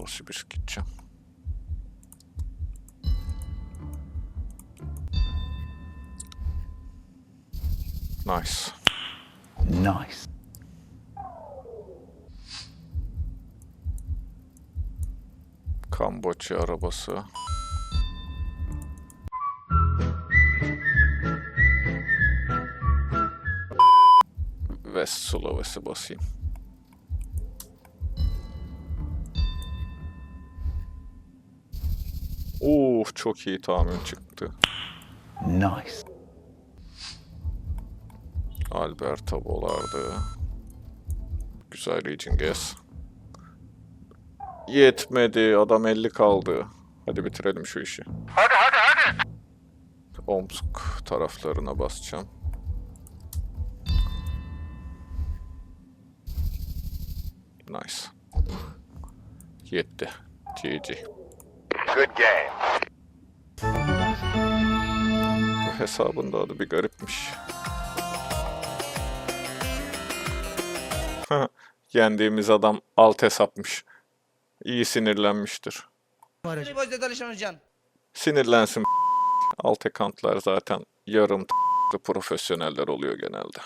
Novosibirsk gideceğim. Nice. Nice. Kamboçya arabası. West Sulawesi basayım. Oo çok iyi tahmin çıktı. Nice. Alberta Bolardı. Güzel Region Guess. Yetmedi. Adam 50 kaldı. Hadi bitirelim şu işi. Hadi hadi hadi. Omsk taraflarına basacağım. Nice. Yetti. GG. Good game. Bu hesabın da adı bir garipmiş. Yendiğimiz adam alt hesapmış. İyi sinirlenmiştir. Sinirlensin. Alt accountlar zaten yarım profesyoneller oluyor genelde.